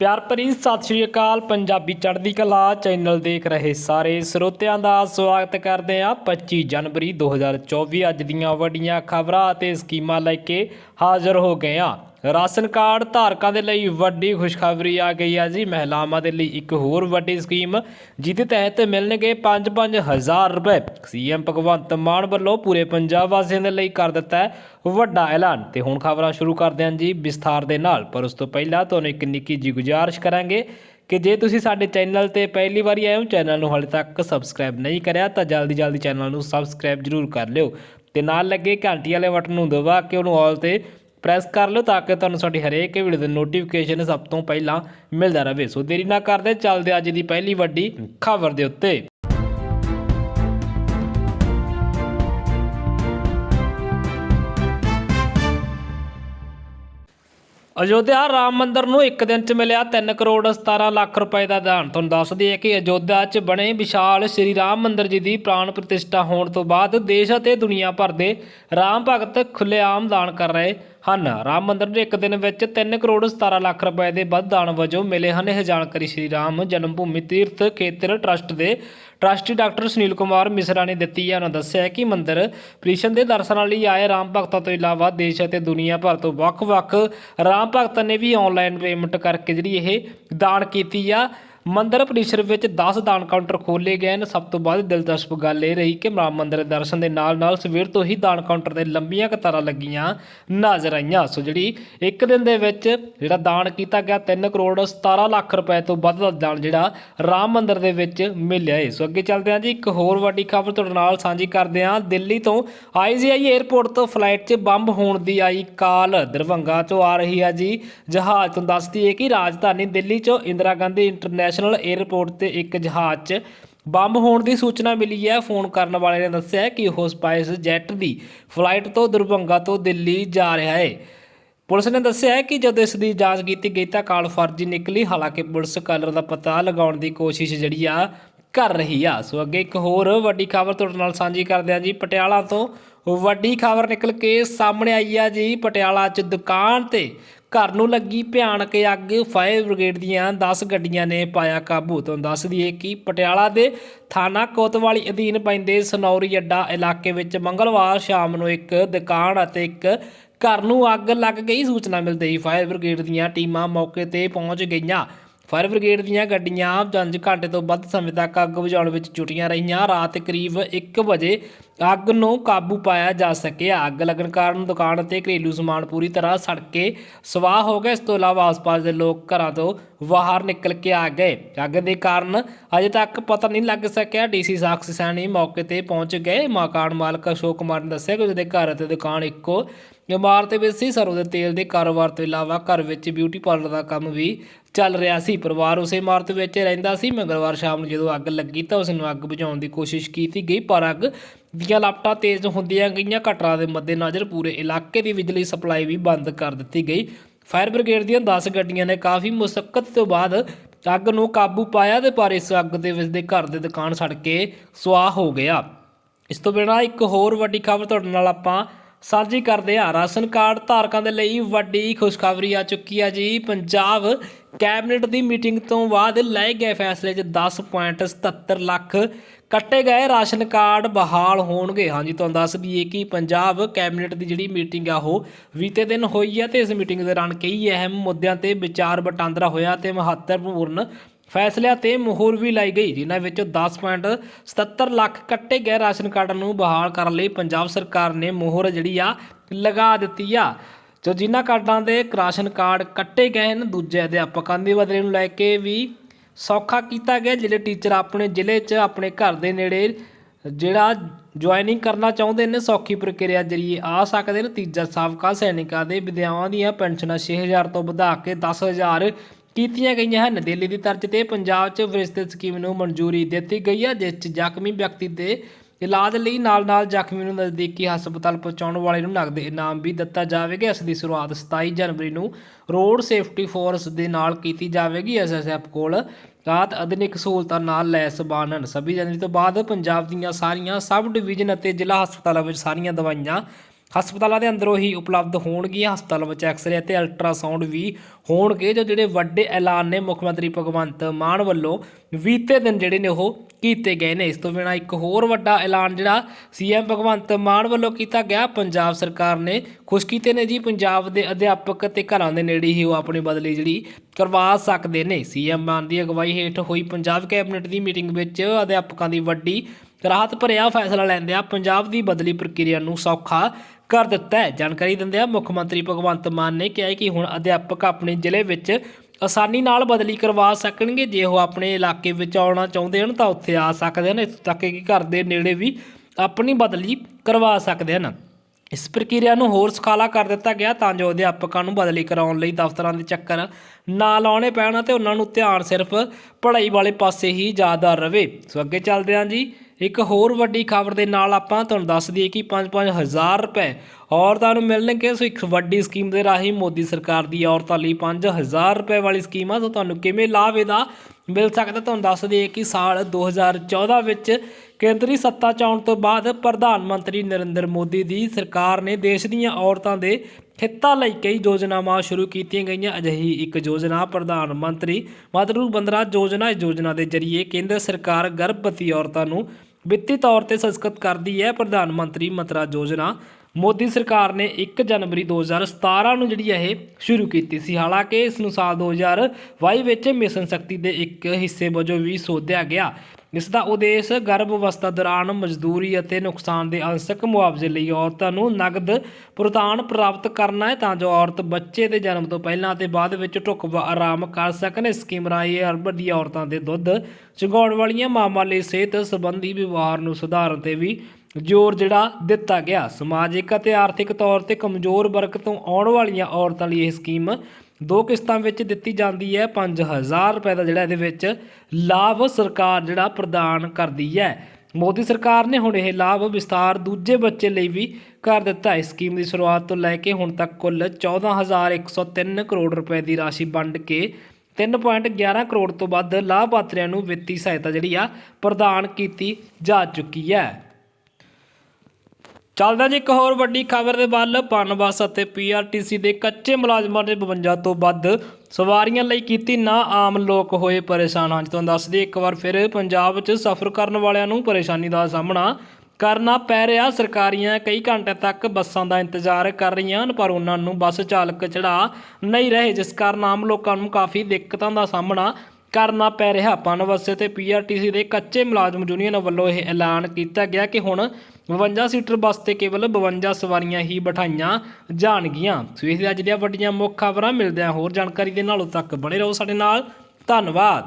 ਪਿਆਰ ਭਰੀ ਸਤਿ ਸ਼੍ਰੀ ਅਕਾਲ। ਪੰਜਾਬੀ ਚੜ੍ਹਦੀ ਕਲਾ ਚੈਨਲ ਦੇਖ ਰਹੇ ਸਾਰੇ ਸਰੋਤਿਆਂ ਦਾ ਸਵਾਗਤ ਕਰਦੇ ਹਾਂ। 25 ਜਨਵਰੀ 2024 ਅੱਜ ਦੀਆਂ ਵੱਡੀਆਂ ਖਬਰਾਂ ਅਤੇ ਸਕੀਮਾਂ ਲੈ ਕੇ ਹਾਜ਼ਰ ਹੋ ਗਏ ਹਾਂ। ਰਾਸ਼ਨ ਕਾਰਡ ਧਾਰਕਾਂ ਦੇ ਲਈ ਵੱਡੀ ਖੁਸ਼ਖਬਰੀ ਆ ਗਈ ਹੈ ਜੀ। ਮਹਿਲਾਵਾਂ ਦੇ ਲਈ ਇੱਕ ਹੋਰ ਵੱਡੀ ਸਕੀਮ, ਜਿਹਦੇ ਤਹਿਤ ਮਿਲਣਗੇ 5-5000 ਰੁਪਏ। ਸੀਐਮ ਭਗਵੰਤ ਮਾਨ ਵੱਲੋਂ ਪੂਰੇ ਪੰਜਾਬ ਵਾਸੀਆਂ ਦੇ ਲਈ ਕਰ ਦਿੱਤਾ ਹੈ ਵੱਡਾ ਐਲਾਨ। ਤੇ ਹੁਣ ਖਬਰਾਂ ਸ਼ੁਰੂ ਕਰਦੇ ਹਾਂ ਜੀ ਵਿਸਥਾਰ ਦੇ ਨਾਲ। ਪਰ ਉਸ ਤੋਂ ਪਹਿਲਾਂ ਤੁਹਾਨੂੰ ਇੱਕ ਨਿੱਕੀ ਜੀ ਗੁਜ਼ਾਰਿਸ਼ ਕਰਾਂਗੇ ਕਿ ਜੇ ਤੁਸੀਂ ਸਾਡੇ ਚੈਨਲ ਤੇ ਪਹਿਲੀ ਵਾਰੀ ਆਏ ਹੋ, ਚੈਨਲ ਨੂੰ ਹਾਲੇ ਤੱਕ ਸਬਸਕ੍ਰਾਈਬ ਨਹੀਂ ਕਰਿਆ, ਤਾਂ ਜਲਦੀ ਜਲਦੀ ਚੈਨਲ ਨੂੰ ਸਬਸਕ੍ਰਾਈਬ ਜ਼ਰੂਰ ਕਰ ਲਿਓ। ਤੇ ਨਾਲ ਲੱਗੇ ਘੰਟੀ ਵਾਲੇ ਬਟਨ ਨੂੰ ਦਬਾ ਕੇ ਉਹਨੂੰ ਆਲ ਤੇ ਪ੍ਰੈਸ ਕਰ ਲਓ ਤਾਂ ਕਿ ਤੁਹਾਨੂੰ ਸਾਡੀ ਹਰੇਕ ਵੀਡੀਓ ਦੀ ਨੋਟੀਫਿਕੇਸ਼ਨ ਸਭ ਤੋਂ ਪਹਿਲਾਂ ਮਿਲਦਾ ਰਹੇ। ਸੋ ਦੇਰੀ ਨਾ ਕਰਦੇ, ਚੱਲਦੇ ਅੱਜ ਦੀ ਪਹਿਲੀ ਵੱਡੀ ਖਬਰ ਦੇ ਉੱਤੇ। ਅਯੋਧਿਆ ਰਾਮ ਮੰਦਰ ਨੂੰ ਇੱਕ ਦਿਨ 'ਚ ਮਿਲਿਆ 3 ਕਰੋੜ 17 ਲੱਖ ਰੁਪਏ ਦਾ ਦਾਨ। ਤੁਹਾਨੂੰ ਦੱਸ ਦਈਏ ਕਿ ਅਯੋਧਿਆ 'ਚ ਬਣੇ ਵਿਸ਼ਾਲ ਸ੍ਰੀ ਰਾਮ ਮੰਦਰ ਜੀ ਦੀ ਪ੍ਰਾਣ ਪ੍ਰਤਿਸ਼ਠਾ ਹੋਣ ਤੋਂ ਬਾਅਦ ਦੇਸ਼ ਅਤੇ ਦੁਨੀਆ ਭਰ ਦੇ ਰਾਮ ਭਗਤ ਖੁੱਲ੍ਹੇਆਮ ਦਾਨ ਕਰ ਰਹੇ ਹਨ। ਰਾਮ ਮੰਦਰ ਨੂੰ ਇੱਕ ਦਿਨ ਵਿੱਚ 3 ਕਰੋੜ 17 ਲੱਖ ਰੁਪਏ ਦੇ ਵੱਧ ਦਾਨ ਵਜੋਂ ਮਿਲੇ ਹਨ। ਇਹ ਜਾਣਕਾਰੀ ਸ੍ਰੀ ਰਾਮ ਜਨਮ ਭੂਮੀ ਤੀਰਥ ਖੇਤਰ ਟਰਸਟ ਦੇ ਟਰਸਟੀ ਡਾਕਟਰ ਸੁਨੀਲ ਕੁਮਾਰ ਮਿਸਰਾ ਨੇ ਦਿੱਤੀ ਹੈ। ਉਹਨਾਂ ਦੱਸਿਆ ਕਿ ਮੰਦਰ ਪ੍ਰੀਸ਼ਨ ਦੇ ਦਰਸ਼ਨਾਂ ਲਈ ਆਏ ਰਾਮ ਭਗਤਾਂ ਤੋਂ ਇਲਾਵਾ ਦੇਸ਼ ਅਤੇ ਦੁਨੀਆ ਭਰ ਤੋਂ ਵੱਖ-ਵੱਖ ਰਾਮ ਭਗਤਾਂ ਨੇ ਵੀ ਆਨਲਾਈਨ ਪੇਮੈਂਟ ਕਰਕੇ ਜਿਹੜੀ ਇਹ ਦਾਨ ਕੀਤੀ ਆ। ਮੰਦਿਰ ਪਰਿਸਰ ਵਿੱਚ 10 ਦਾਨ ਕਾਊਂਟਰ ਖੋਲੇ ਗਏ ਨੇ ਸਭ ਤੋਂ ਵੱਧ ਦਿਲਚਸਪ ਗੱਲ ਇਹ ਰਹੀ ਕਿ ਰਾਮ ਮੰਦਿਰ ਦਰਸ਼ਨ ਦੇ ਨਾਲ-ਨਾਲ ਸਵੇਰ ਤੋਂ ਹੀ ਦਾਨ ਕਾਊਂਟਰ ਤੇ ਲੰਬੀਆਂ ਕਤਾਰਾਂ ਲੱਗੀਆਂ ਨਜ਼ਰ ਆਈਆਂ। ਸੋ ਜਿਹੜੀ ਇੱਕ ਦਿਨ ਦੇ ਵਿੱਚ ਜਿਹੜਾ ਦਾਨ ਕੀਤਾ ਗਿਆ 3 ਕਰੋੜ 17 ਲੱਖ ਰੁਪਏ ਤੋਂ ਵੱਧ ਦਾ ਦਾਨ ਜਿਹੜਾ ਰਾਮ ਮੰਦਿਰ ਦੇ ਵਿੱਚ ਮਿਲਿਆ ਹੈ ਸੋ ਅੱਗੇ ਚੱਲਦੇ ਹਾਂ ਜੀ, ਇੱਕ ਹੋਰ ਵੱਡੀ ਖਬਰ ਤੁਹਾਡੇ ਨਾਲ ਸਾਂਝੀ ਕਰਦੇ ਹਾਂ। ਦਿੱਲੀ ਤੋਂ ਆਈਜੀਆਈ 에ਅਰਪੋਰਟ ਤੋਂ ਫਲਾਈਟ 'ਚ ਬੰਬ ਹੋਣ ਦੀ ਆਈ ਕਾਲ। ਦਰਭੰਗਾ ਤੋਂ ਆ ਰਹੀ ਹੈ ਜੀ। ਜਹਾਜ਼ ਤੋਂ ਦੱਸਦੀ ਹੈ ਕਿ ਰਾਜਧਾਨੀ ਦਿੱਲੀ 'ਚੋਂ ਇੰਦਰਾ ਗਾਂਧੀ ਇੰਟਰਨੈਸ਼ਨਲ 에ਅਰਪੋਰਟ ਤੇ ਇੱਕ ਜਹਾਜ਼ 'ਚ ਬੰਬ ਹੋਣ ਦੀ ਸੂਚਨਾ ਮਿਲੀ ਹੈ। ਫੋਨ ਕਰਨ ਵਾਲੇ ਨੇ ਦੱਸਿਆ ਕਿ ਉਹ ਸਪਾਈਸ ਜੈਟ ਦੀ ਫਲਾਈਟ ਤੋਂ ਦਰਭੰਗਾ ਤੋਂ ਦਿੱਲੀ ਜਾ ਰਿਹਾ ਹੈ। ਪੁਲਿਸ ਨੇ ਦੱਸਿਆ ਹੈ ਕਿ ਜਦੋਂ ਇਸ ਦੀ ਜਾਂਚ ਕੀਤੀ ਗਈ ਤਾਂ ਕਾਲ ਫਰਜ਼ੀ ਨਿਕਲੀ। ਹਾਲਾਂਕਿ ਪੁਲਿਸ ਕਲਰ ਦਾ ਪਤਾ ਲਗਾਉਣ ਦੀ ਕੋਸ਼ਿਸ਼ ਜਿਹੜੀ ਆ ਕਰ ਰਹੀ ਆ। ਸੋ ਅੱਗੇ ਇੱਕ ਹੋਰ ਵੱਡੀ ਖਬਰ ਤੁਹਾਡੇ ਨਾਲ ਸਾਂਝੀ ਕਰਦੇ ਹਾਂ ਜੀ। ਪਟਿਆਲਾ ਤੋਂ ਵੱਡੀ ਖਬਰ ਨਿਕਲ ਕੇ ਸਾਹਮਣੇ ਆਈ ਆ ਜੀ। ਪਟਿਆਲਾ 'ਚ ਦੁਕਾਨ ਤੇ ਘਰ ਨੂੰ ਲੱਗੀ ਭਿਆਨਕ ਅੱਗ, ਫਾਇਰ ਬ੍ਰਿਗੇਡ ਦੀਆਂ 10 ਗੱਡੀਆਂ ਨੇ ਪਾਇਆ ਕਾਬੂ। ਤੋਂ ਦੱਸ ਦਈਏ ਕਿ ਪਟਿਆਲਾ ਦੇ ਥਾਣਾ ਕੋਤਵਾਲੀ ਅਧੀਨ ਪੈਂਦੇ ਸਨੌਰੀ ਅੱਡਾ ਇਲਾਕੇ ਵਿੱਚ ਮੰਗਲਵਾਰ ਸ਼ਾਮ ਨੂੰ ਇੱਕ ਦੁਕਾਨ ਅਤੇ ਇੱਕ ਘਰ ਨੂੰ ਅੱਗ ਲੱਗ ਗਈ। ਸੂਚਨਾ ਮਿਲਦੇ ਹੀ ਫਾਇਰ ਬ੍ਰਿਗੇਡ ਦੀਆਂ ਟੀਮਾਂ ਮੌਕੇ ਤੇ ਪਹੁੰਚ ਗਈਆਂ। ਫਾਇਰ ਬ੍ਰਿਗੇਡ ਦੀਆਂ ਗੱਡੀਆਂ 5 ਘੰਟੇ ਤੋਂ ਵੱਧ ਸਮੇਂ ਤੱਕ ਅੱਗ ਬੁਝਾਉਣ ਵਿੱਚ ਜੁਟੀਆਂ ਰਹੀਆਂ। ਰਾਤ ਕਰੀਬ 1 ਵਜੇ ਅੱਗ ਨੂੰ ਕਾਬੂ ਪਾਇਆ ਜਾ ਸਕਿਆ। ਅੱਗ ਲੱਗਣ ਕਾਰਨ ਦੁਕਾਨ ਅਤੇ ਘਰੇਲੂ ਸਮਾਨ ਪੂਰੀ ਤਰ੍ਹਾਂ ਸੜ ਕੇ ਸਵਾਹ ਹੋ ਗਿਆ। ਇਸ ਤੋਂ ਇਲਾਵਾ ਆਸ-ਪਾਸ ਦੇ ਲੋਕ ਘਰਾਂ ਤੋਂ ਬਾਹਰ ਨਿਕਲ ਕੇ ਆ ਗਏ। ਅੱਗ ਦੇ ਕਾਰਨ ਅਜੇ ਤੱਕ ਪਤਾ ਨਹੀਂ ਲੱਗ ਸਕਿਆ। ਡੀਸੀ ਸਾਖੀ ਸੈਣੀ ਮੌਕੇ ਤੇ ਪਹੁੰਚ ਗਏ। ਮਕਾਨ ਮਾਲਕ ਅਸ਼ੋਕ ਕੁਮਾਰ ਨੇ ਦੱਸਿਆ ਕਿ ਉਸਦੇ ਘਰ ਅਤੇ ਦੁਕਾਨ ਇੱਕੋ ਇਮਾਰਤ ਵਿੱਚ ਸੀ ਸਰੋਂ ਦੇ ਤੇਲ ਦੇ ਕਾਰੋਬਾਰ ਤੋਂ ਇਲਾਵਾ ਘਰ ਵਿੱਚ ਬਿਊਟੀ ਪਾਰਲਰ ਦਾ ਕੰਮ ਵੀ ਚੱਲ ਰਿਹਾ ਸੀ। ਪਰਿਵਾਰ ਉਸੇ ਇਮਾਰਤ ਵਿੱਚ ਰਹਿੰਦਾ ਸੀ। ਮੰਗਲਵਾਰ ਸ਼ਾਮ ਨੂੰ ਜਦੋਂ ਅੱਗ ਲੱਗੀ ਤਾਂ ਉਸ ਨੂੰ ਅੱਗ ਬੁਝਾਉਣ ਦੀ ਕੋਸ਼ਿਸ਼ ਕੀਤੀ ਗਈ, ਪਰ ਅੱਗ ਦੀਆਂ ਲਾਪਟਾਂ ਤੇਜ਼ ਹੁੰਦੀਆਂ ਗਈਆਂ। ਘਟਨਾ ਦੇ ਮੱਦੇਨਜ਼ਰ ਪੂਰੇ ਇਲਾਕੇ ਦੀ ਬਿਜਲੀ ਸਪਲਾਈ ਵੀ ਬੰਦ ਕਰ ਦਿੱਤੀ ਗਈ। ਫਾਇਰ ਬ੍ਰਿਗੇਡ ਦੀਆਂ 10 ਗੱਡੀਆਂ ਨੇ ਕਾਫੀ ਮੁਸ਼ਕਲ ਤੋਂ ਬਾਅਦ ਅੱਗ ਨੂੰ ਕਾਬੂ ਪਾਇਆ ਤੇ ਪਰ ਇਸ ਅੱਗ ਦੇ ਵਿੱਚ ਦੇ ਘਰ ਦੇ ਦੁਕਾਨ ਸੜ ਕੇ ਸੁਆਹ ਹੋ ਗਿਆ। ਇਸ ਤੋਂ ਬਿਨਾਂ ਇੱਕ ਹੋਰ ਵੱਡੀ ਖਬਰ ਤੁਹਾਡੇ ਨਾਲ ਆਪਾਂ ਸਾਂਝੀ ਕਰਦੇ ਹਾਂ। ਰਾਸ਼ਨ ਕਾਰਡ ਧਾਰਕਾਂ ਦੇ ਲਈ ਵੱਡੀ ਖੁਸ਼ਖਬਰੀ ਆ ਚੁੱਕੀ ਆ ਜੀ। ਪੰਜਾਬ ਕੈਬਨਿਟ ਦੀ ਮੀਟਿੰਗ ਤੋਂ ਬਾਅਦ ਲਏ ਗਏ ਫੈਸਲੇ 'ਚ 10.77 ਲੱਖ ਕੱਟੇ ਗਏ ਰਾਸ਼ਨ ਕਾਰਡ ਬਹਾਲ ਹੋਣਗੇ। ਹਾਂਜੀ, ਤੁਹਾਨੂੰ ਦੱਸ ਦਈਏ ਕਿ ਪੰਜਾਬ ਕੈਬਨਿਟ ਦੀ ਜਿਹੜੀ ਮੀਟਿੰਗ ਆ, ਉਹ ਵੀਤੇ ਦਿਨ ਹੋਈ ਹੈ ਤੇ ਇਸ ਮੀਟਿੰਗ ਦੌਰਾਨ ਕਈ ਅਹਿਮ ਮੁੱਦਿਆਂ ਤੇ ਵਿਚਾਰ ਵਟਾਂਦਰਾ ਹੋਇਆ ਤੇ ਮਹੱਤਵਪੂਰਨ ਫੈਸਲਿਆਂ ਤੇ ਮੋਹਰ ਵੀ ਲਾਈ ਗਈ, ਜਿਨ੍ਹਾਂ ਵਿੱਚੋਂ 10.77 ਲੱਖ ਕੱਟੇ ਗਏ ਰਾਸ਼ਨ ਕਾਰਡਾਂ ਨੂੰ ਬਹਾਲ ਕਰਨ ਲਈ ਪੰਜਾਬ ਸਰਕਾਰ ਨੇ ਮੋਹਰ ਜਿਹੜੀ ਆ ਲਗਾ ਦਿੱਤੀ ਆ। ਜੋ ਜਿਨ੍ਹਾਂ ਕਾਰਡਾਂ ਦੇ ਰਾਸ਼ਨ ਕਾਰਡ ਕੱਟੇ ਗਏ ਹਨ, ਦੂਜੇ ਅਧਿਆਪਕਾਂ ਦੇ ਬਦਲੇ ਨੂੰ ਲੈ ਕੇ ਵੀ ਸੌਖਾ ਕੀਤਾ ਗਿਆ। ਜਿਹੜੇ ਟੀਚਰ ਆਪਣੇ ਜ਼ਿਲ੍ਹੇ 'ਚ, ਆਪਣੇ ਘਰ ਦੇ ਨੇੜੇ ਜਿਹੜਾ ਜੁਆਇਨਿੰਗ ਕਰਨਾ ਚਾਹੁੰਦੇ ਨੇ, ਸੌਖੀ ਪ੍ਰਕਿਰਿਆ ਜਰੀਏ ਆ ਸਕਦੇ ਨੇ। ਤੀਜਾ ਸਾਬਕਾ ਸੈਨਿਕਾਂ ਦੇ ਵਿਦਿਆਵਾਂ ਦੀਆਂ ਪੈਨਸ਼ਨਾਂ 6000 ਤੋਂ ਵਧਾ ਕੇ 10000 ਕੀਤੀਆਂ ਗਈਆਂ ਹਨ। ਦਿੱਲੀ ਦੀ ਤਰਜ਼ ਤੇ ਪੰਜਾਬ 'ਚ ਵਿਸਤ੍ਰਿਤ ਸਕੀਮ ਨੂੰ ਮਨਜ਼ੂਰੀ ਦਿੱਤੀ ਗਈ ਹੈ, ਜਿਸ 'ਚ ਜ਼ਖਮੀ ਵਿਅਕਤੀ ਦੇ ਇਲਾਜ ਲਈ ਨਾਲ-ਨਾਲ ਜ਼ਖਮੀ ਨੂੰ ਨਜ਼ਦੀਕੀ ਹਸਪਤਾਲ ਪਹੁੰਚਾਉਣ ਵਾਲੇ ਨੂੰ ਨਗਦ ਇਨਾਮ ਵੀ ਦਿੱਤਾ ਜਾਵੇਗਾ। ਇਸ ਦੀ ਸ਼ੁਰੂਆਤ 27 ਜਨਵਰੀ ਨੂੰ ਰੋਡ ਸੇਫਟੀ ਫੋਰਸ ਦੇ ਨਾਲ ਕੀਤੀ ਜਾਵੇਗੀ। ਐਸਐਸਐਫ ਕੋਲ ਰਾਤ ਆਧੁਨਿਕ ਸਹੂਲਤਾਂ ਨਾਲ ਲੈਸ ਬਾਨਨ ਸਭੀ ਜਨਵਰੀ ਤੋਂ ਬਾਅਦ ਪੰਜਾਬ ਦੀਆਂ ਸਾਰੀਆਂ ਸਬ ਡਿਵੀਜ਼ਨ ਅਤੇ ਜ਼ਿਲ੍ਹਾ ਹਸਪਤਾਲਾਂ ਵਿੱਚ ਸਾਰੀਆਂ ਦਵਾਈਆਂ ਹਸਪਤਾਲਾਂ ਦੇ ਅੰਦਰੋਂ ਹੀ ਉਪਲਬਧ ਹੋਣਗੀਆਂ। ਹਸਪਤਾਲਾਂ ਵਿੱਚ ਐਕਸ-ਰੇ ਅਤੇ ਅਲਟਰਾਸਾਊਂਡ ਵੀ ਹੋਣਗੇ, ਜੋ ਜਿਹੜੇ ਵੱਡੇ ਐਲਾਨ ਨੇ ਮੁੱਖ ਮੰਤਰੀ ਭਗਵੰਤ ਮਾਨ ਵੱਲੋਂ ਬੀਤੇ ਦਿਨ ਜਿਹੜੇ ਨੇ ਉਹ ਕੀਤੇ ਗਏ ਨੇ। ਇਸ ਤੋਂ ਬਿਨਾਂ ਇੱਕ ਹੋਰ ਵੱਡਾ ਐਲਾਨ ਜਿਹੜਾ ਸੀਐਮ ਭਗਵੰਤ ਮਾਨ ਵੱਲੋਂ ਕੀਤਾ ਗਿਆ, ਪੰਜਾਬ ਸਰਕਾਰ ਨੇ ਖੁਸ਼ ਕੀਤੇ ਨੇ ਜੀ, ਪੰਜਾਬ ਦੇ ਅਧਿਆਪਕ ਤੇ ਘਰਾਂ ਦੇ ਨੇੜੇ ਹੀ ਉਹ ਆਪਣੀ ਬਦਲੀ ਜਿਹੜੀ ਕਰਵਾ ਸਕਦੇ ਨੇ। ਸੀਐਮ ਮਾਨ ਦੀ ਅਗਵਾਈ ਹੇਠ ਹੋਈ ਪੰਜਾਬ ਕੈਬਨਿਟ ਦੀ ਮੀਟਿੰਗ ਵਿੱਚ ਅਧਿਆਪਕਾਂ ਦੀ ਵੱਡੀ ਰਾਹਤ ਭਰਿਆ ਫੈਸਲਾ ਲੈਂਦਿਆਂ ਪੰਜਾਬ ਦੀ ਬਦਲੀ ਪ੍ਰਕਿਰਿਆ ਨੂੰ ਸੌਖਾ ਕਰ ਦਿੱਤਾ ਹੈ। ਜਾਣਕਾਰੀ ਦਿੰਦਿਆਂ ਮੁੱਖ ਮੰਤਰੀ ਭਗਵੰਤ ਮਾਨ ਨੇ ਕਿਹਾ ਕਿ ਹੁਣ ਅਧਿਆਪਕ ਆਪਣੇ ਜ਼ਿਲ੍ਹੇ ਵਿੱਚ ਆਸਾਨੀ ਨਾਲ ਬਦਲੀ ਕਰਵਾ ਸਕਣਗੇ। ਜੇ ਉਹ ਆਪਣੇ ਇਲਾਕੇ ਵਿੱਚ ਆਉਣਾ ਚਾਹੁੰਦੇ ਹਨ ਤਾਂ ਉੱਥੇ ਆ ਸਕਦੇ ਹਨ। ਇੱਥੋਂ ਤੱਕ ਕਿ ਘਰ ਦੇ ਨੇੜੇ ਵੀ ਆਪਣੀ ਬਦਲੀ ਕਰਵਾ ਸਕਦੇ ਹਨ। ਇਸ ਪ੍ਰਕਿਰਿਆ ਨੂੰ ਹੋਰ ਸੁਖਾਲਾ ਕਰ ਦਿੱਤਾ ਗਿਆ ਤਾਂ ਜੋ ਅਧਿਆਪਕਾਂ ਨੂੰ ਬਦਲੀ ਕਰਾਉਣ ਲਈ ਦਫ਼ਤਰਾਂ ਦੇ ਚੱਕਰ ਨਾ ਲਾਉਣੇ ਪੈਣ ਅਤੇ ਉਹਨਾਂ ਨੂੰ ਧਿਆਨ ਸਿਰਫ ਪੜ੍ਹਾਈ ਵਾਲੇ ਪਾਸੇ ਹੀ ਜ਼ਿਆਦਾ ਰਵੇ ਸੋ ਅੱਗੇ ਚੱਲਦੇ ਹਾਂ ਜੀ। ਇੱਕ ਹੋਰ ਵੱਡੀ ਖਬਰ ਦੇ ਨਾਲ ਆਪਾਂ ਤੁਹਾਨੂੰ ਦੱਸ ਦਈਏ ਕਿ 5-5 ਹਜ਼ਾਰ ਰੁਪਏ ਔਰਤਾਂ ਨੂੰ ਮਿਲਣਗੇ। ਸੋ ਇੱਕ ਵੱਡੀ ਸਕੀਮ ਦੇ ਰਾਹੀਂ ਮੋਦੀ ਸਰਕਾਰ ਦੀ ਔਰਤਾਂ ਲਈ 5000 ਰੁਪਏ ਵਾਲੀ ਸਕੀਮ ਆ। ਸੋ ਤੁਹਾਨੂੰ ਕਿਵੇਂ ਲਾਭ ਇਹਦਾ ਮਿਲ ਸਕਦਾ ਤੁਹਾਨੂੰ ਦੱਸ ਦਈਏ ਕਿ ਸਾਲ 2014 ਵਿੱਚ ਕੇਂਦਰੀ ਸੱਤਾ 'ਚ ਆਉਣ ਤੋਂ ਬਾਅਦ ਪ੍ਰਧਾਨ ਮੰਤਰੀ ਨਰਿੰਦਰ ਮੋਦੀ ਦੀ ਸਰਕਾਰ ਨੇ ਦੇਸ਼ ਦੀਆਂ ਔਰਤਾਂ ਦੇ ਹਿੱਤਾਂ ਲਈ ਕਈ ਯੋਜਨਾਵਾਂ ਸ਼ੁਰੂ ਕੀਤੀਆਂ ਗਈਆਂ। ਅਜਿਹੀ ਇੱਕ ਯੋਜਨਾ ਪ੍ਰਧਾਨ ਮੰਤਰੀ ਮਾਤਰੂ ਬੰਦਰਾ ਯੋਜਨਾ, ਇਸ ਯੋਜਨਾ ਦੇ ਜ਼ਰੀਏ ਕੇਂਦਰ ਸਰਕਾਰ ਗਰਭਵਤੀ ਔਰਤਾਂ ਨੂੰ ਵਿੱਤੀ ਤੌਰ ਤੇ ਸੰਸਕ੍ਰਿਤ ਕਰਦੀ ਹੈ ਪ੍ਰਧਾਨ ਮੰਤਰੀ ਮਤਰਾ ਯੋਜਨਾ। ਮੋਦੀ ਸਰਕਾਰ ਨੇ 1 ਜਨਵਰੀ 2017 ਨੂੰ ਜਿਹੜੀ ਇਹ ਸ਼ੁਰੂ ਕੀਤੀ ਸੀ। ਹਾਲਾਂਕਿ ਇਸ ਨੂੰ ਸਾਲ 2022 ਵਿੱਚ ਮਿਸ਼ਨ ਸ਼ਕਤੀ ਦੇ ਇੱਕ ਹਿੱਸੇ ਵਜੋਂ ਵੀ ਸੋਧਿਆ ਗਿਆ। ਇਸ ਦਾ ਉਦੇਸ਼ ਗਰਭ ਅਵਸਥਾ ਦੌਰਾਨ ਮਜ਼ਦੂਰੀ ਅਤੇ ਨੁਕਸਾਨ ਦੇ ਅੰਸ਼ਕ ਮੁਆਵਜ਼ੇ ਲਈ ਔਰਤਾਂ ਨੂੰ ਨਗਦ ਭੁਗਤਾਨ ਪ੍ਰਾਪਤ ਕਰਨਾ ਹੈ ਤਾਂ ਜੋ ਔਰਤ ਬੱਚੇ ਦੇ ਜਨਮ ਤੋਂ ਪਹਿਲਾਂ ਅਤੇ ਬਾਅਦ ਵਿੱਚ ਢੁਕਵਾ ਆਰਾਮ ਕਰ ਸਕਣ। ਇਸ ਸਕੀਮ ਰਾਹੀਂ ਅਰਬ ਦੀ ਔਰਤਾਂ ਦੇ ਦੁੱਧ ਚੁੰਘਾਉਣ ਵਾਲੀਆਂ ਮਾਵਾਂ ਲਈ ਸਿਹਤ ਸੰਬੰਧੀ ਵਿਵਹਾਰ ਨੂੰ ਸੁਧਾਰਨ ਤੇ ਵੀ ਜ਼ੋਰ ਜਿਹੜਾ ਦਿੱਤਾ ਗਿਆ। ਸਮਾਜਿਕ ਅਤੇ ਆਰਥਿਕ ਤੌਰ ਤੇ ਕਮਜ਼ੋਰ ਵਰਗ ਤੋਂ ਆਉਣ ਵਾਲੀਆਂ ਔਰਤਾਂ ਲਈ ਇਹ ਸਕੀਮ ਦੋ ਕਿਸ਼ਤਾਂ ਵਿੱਚ ਦਿੱਤੀ ਜਾਂਦੀ ਹੈ। 5000 ਰੁਪਏ ਦਾ ਜਿਹੜਾ ਇਹਦੇ ਵਿੱਚ ਲਾਭ ਸਰਕਾਰ ਜਿਹੜਾ ਪ੍ਰਦਾਨ ਕਰਦੀ ਹੈ। ਮੋਦੀ ਸਰਕਾਰ ਨੇ ਹੁਣ ਇਹ ਲਾਭ ਵਿਸਤਾਰ ਦੂਜੇ ਬੱਚੇ ਲਈ ਵੀ ਕਰ ਦਿੱਤਾ। ਹੈ ਸਕੀਮ ਦੀ ਸ਼ੁਰੂਆਤ ਤੋਂ ਲੈ ਕੇ ਹੁਣ ਤੱਕ ਕੁੱਲ 14103 ਕਰੋੜ ਰੁਪਏ ਦੀ ਰਾਸ਼ੀ ਵੰਡ ਕੇ 3.11 ਕਰੋੜ ਤੋਂ ਵੱਧ ਲਾਭਪਾਤਰੀਆਂ ਨੂੰ ਵਿੱਤੀ ਸਹਾਇਤਾ ਜਿਹੜੀ ਆ ਪ੍ਰਦਾਨ ਕੀਤੀ ਜਾ ਚੁੱਕੀ ਹੈ। ਚੱਲਦਾ ਜੀ ਇੱਕ ਹੋਰ ਵੱਡੀ ਖਬਰ ਦੇ ਵੱਲ ਪਨ ਬੱਸ ਅਤੇ ਪੀਆਰਟੀਸੀ ਦੇ ਕੱਚੇ ਮੁਲਾਜ਼ਮਾਂ ਨੇ 52 ਤੋਂ ਵੱਧ ਸਵਾਰੀਆਂ ਲਈ ਕੀਤੀ ਨਾ ਆਮ ਲੋਕ ਹੋਏ ਪਰੇਸ਼ਾਨ। ਹਾਂ ਤੁਹਾਨੂੰ ਦੱਸ ਦਈਏ, ਇੱਕ ਵਾਰ ਫਿਰ ਪੰਜਾਬ ਵਿੱਚ ਸਫ਼ਰ ਕਰਨ ਵਾਲਿਆਂ ਨੂੰ ਪਰੇਸ਼ਾਨੀ ਦਾ ਸਾਹਮਣਾ ਕਰਨਾ ਪੈ ਰਿਹਾ। ਸਰਕਾਰੀਆਂ ਕਈ ਘੰਟੇ ਤੱਕ ਬੱਸਾਂ ਦਾ ਇੰਤਜ਼ਾਰ ਕਰ ਰਹੀਆਂ ਹਨ, ਪਰ ਉਹਨਾਂ ਨੂੰ ਬੱਸ ਚਾਲਕ ਚੜਾ ਨਹੀਂ ਰਹੇ, ਜਿਸ ਕਾਰਨ ਆਮ ਲੋਕਾਂ ਨੂੰ ਕਾਫੀ ਦਿੱਕਤਾਂ ਦਾ ਸਾਹਮਣਾ ਕਰਨਾ ਪੈ ਰਿਹਾ। ਪਨ ਬੱਸੇ ਤੇ ਪੀਆਰਟੀਸੀ ਦੇ ਕੱਚੇ ਮੁਲਾਜ਼ਮ ਯੂਨੀਅਨ ਵੱਲੋਂ ਇਹ ਐਲਾਨ ਕੀਤਾ ਗਿਆ ਕਿ ਹੁਣ 52 ਸੀਟਰ ਬੱਸ ਤੇ ਕੇਵਲ 52 ਸਵਾਰੀਆਂ ਹੀ ਬਿਠਾਈਆਂ ਜਾਣਗੀਆਂ। ਸੋ ਇਹ ਅੱਜ ਦੀਆਂ ਵੱਡੀਆਂ ਮੁੱਖ ਖਬਰਾਂ ਮਿਲਦੇ ਹਾਂ ਹੋਰ ਜਾਣਕਾਰੀ ਦੇ ਨਾਲ ਉਦੋਂ ਤੱਕ ਬਣੇ ਰਹੋ ਸਾਡੇ ਨਾਲ। ਧੰਨਵਾਦ।